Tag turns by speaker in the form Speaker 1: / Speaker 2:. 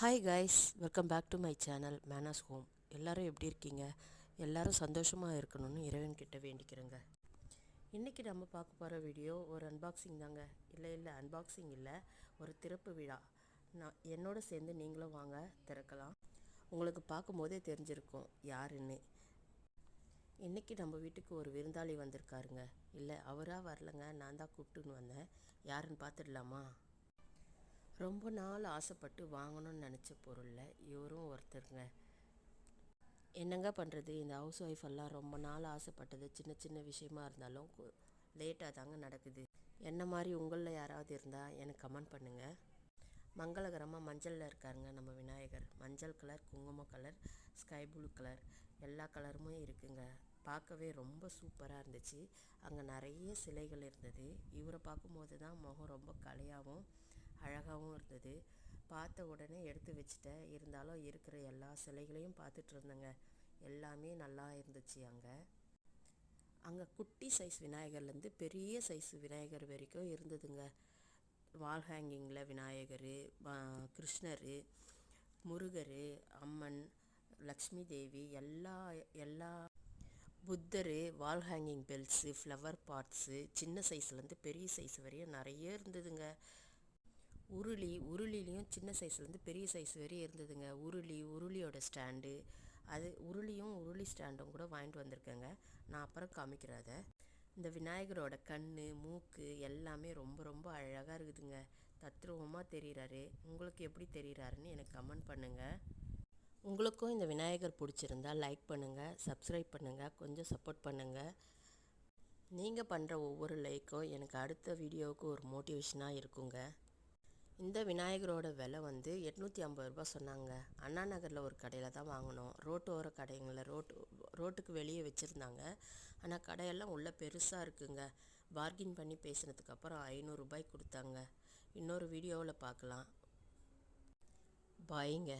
Speaker 1: Hi guys welcome back to my channel Mena's home எல்லாரும் எப்படி இருக்கீங்க? எல்லோரும் சந்தோஷமாக இருக்கணும்னு இறைவன்கிட்ட வேண்டிக்கிறேங்க. இன்றைக்கி நம்ம பார்க்க போகிற வீடியோ ஒரு அன்பாக்சிங் தாங்க. இல்லை இல்லை அன்பாக்சிங் இல்லை ஒரு திறப்பு விழா. நான் என்னோட சேர்ந்து நீங்களும் வாங்க திறக்கலாம். உங்களுக்கு பார்க்கும்போதே தெரிஞ்சிருக்கும் யாருன்னு. இன்றைக்கி நம்ம வீட்டுக்கு ஒரு விருந்தாளி வந்திருக்காருங்க. இல்லை அவராக வரலங்க நான் தான் கூப்பிட்டுன்னு வந்தேன். யாருன்னு பார்த்துடலாமா? ரொம்ப நாள் ஆசைப்பட்டு வாங்கணும்னு நினச்ச பொருளில் இவரும் ஒருத்தருங்க. என்னங்க பண்ணுறது இந்த ஹவுஸ் ஒய்ஃப் எல்லாம் ரொம்ப நாள் ஆசைப்பட்டது. சின்ன சின்ன விஷயமா இருந்தாலும் லேட்டாக தாங்க நடக்குது. என்ன மாதிரி உங்களில் யாராவது இருந்தால் எனக்கு கமெண்ட் பண்ணுங்கள் மங்களகரமாக மஞ்சளில் இருக்காருங்க நம்ம விநாயகர். மஞ்சள் கலர் குங்கும கலர் ஸ்கை ப்ளூ கலர் எல்லா கலருமே இருக்குங்க. பார்க்கவே ரொம்ப சூப்பராக இருந்துச்சு. அங்கே நிறைய சிலைகள் இருந்தது. இவரை பார்க்கும்போது தான் முகம் ரொம்ப கலையாகவும் அழகாகவும் இருந்தது. பார்த்த உடனே எடுத்து வச்சுட்டேன். இருந்தாலும் இருக்கிற எல்லா சிலைகளையும் பார்த்துட்டு இருந்தேங்க. எல்லாமே நல்லா இருந்துச்சு அங்கே. அங்கே குட்டி சைஸ் விநாயகர்லேருந்து பெரிய சைஸ் விநாயகர் வரைக்கும் இருந்ததுங்க. வால் ஹேங்கிங்கில் விநாயகர் கிருஷ்ணர் முருகர் அம்மன் லக்ஷ்மி தேவி எல்லா எல்லா புத்தர் wall hanging belts flower pots சின்ன சைஸ்லேருந்து பெரிய சைஸ் வரையும் நிறைய இருந்ததுங்க. உருளி உருளிலையும் சின்ன சைஸ்லேருந்து பெரிய சைஸ் வரையும் இருந்ததுங்க. உருளி உருளியோட ஸ்டாண்டு அது உருளியும் உருளி ஸ்டாண்டும் கூட வாங்கிட்டு வந்திருக்கேங்க. நான் அப்புறம் காமிக்கிறேன் அதை. இந்த விநாயகரோட கண் மூக்கு எல்லாமே ரொம்ப ரொம்ப அழகாக இருக்குதுங்க. தத்ரூபமாக தெரிகிறாரு உங்களுக்கு எப்படி தெரிகிறாருன்னு எனக்கு கமெண்ட் பண்ணுங்கள் உங்களுக்கும் இந்த விநாயகர் பிடிச்சிருந்தா லைக் பண்ணுங்கள் சப்ஸ்கிரைப் பண்ணுங்கள் கொஞ்சம் சப்போர்ட் பண்ணுங்கள் நீங்கள் பண்ணுற ஒவ்வொரு லைக்கும் எனக்கு அடுத்த வீடியோவுக்கு ஒரு மோட்டிவேஷனாக இருக்குங்க. இந்த விநாயகரோட விலை வந்து எட்நூற்றி ஐம்பது ரூபா சொன்னாங்க. அண்ணா நகரில் ஒரு கடையில் தான் வாங்கினோம். ரோட்டு ஓர கடைங்களில் ரோட்டு ரோட்டுக்கு வெளியே வச்சுருந்தாங்க. ஆனால் கடையெல்லாம் உள்ளே பெருசாக இருக்குங்க. பார்கின் பண்ணி பேசினதுக்கப்புறம் ஐநூறுரூபாய்க்கு கொடுத்தாங்க. இன்னொரு வீடியோவில் பார்க்கலாம். பாய்ங்க